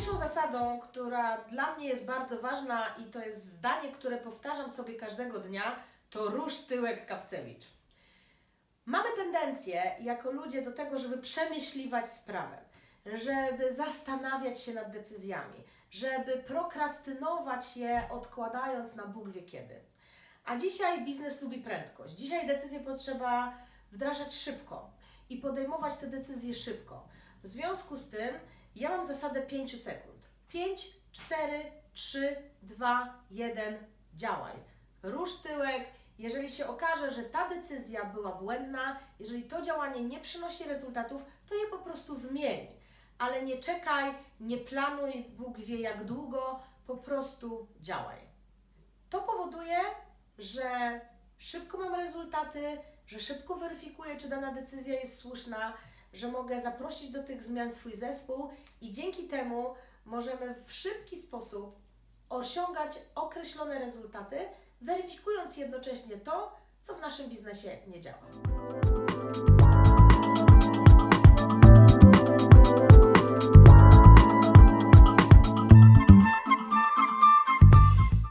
Pierwszą zasadą, która dla mnie jest bardzo ważna i to jest zdanie, które powtarzam sobie każdego dnia, to rusz tyłek Kapcewicz. Mamy tendencję jako ludzie do tego, żeby przemyśliwać sprawę, żeby zastanawiać się nad decyzjami, żeby prokrastynować je, odkładając na Bóg wie kiedy. A dzisiaj biznes lubi prędkość. Dzisiaj decyzje potrzeba wdrażać szybko i podejmować te decyzje szybko. W związku z tym ja mam zasadę 5 sekund. 5, 4, 3, 2, 1, działaj. Rusz tyłek. Jeżeli się okaże, że ta decyzja była błędna, jeżeli to działanie nie przynosi rezultatów, to je po prostu zmień. Ale nie czekaj, nie planuj, Bóg wie jak długo, po prostu działaj. To powoduje, że szybko mam rezultaty, że szybko weryfikuję, czy dana decyzja jest słuszna, że mogę zaprosić do tych zmian swój zespół i dzięki temu możemy w szybki sposób osiągać określone rezultaty, weryfikując jednocześnie to, co w naszym biznesie nie działa.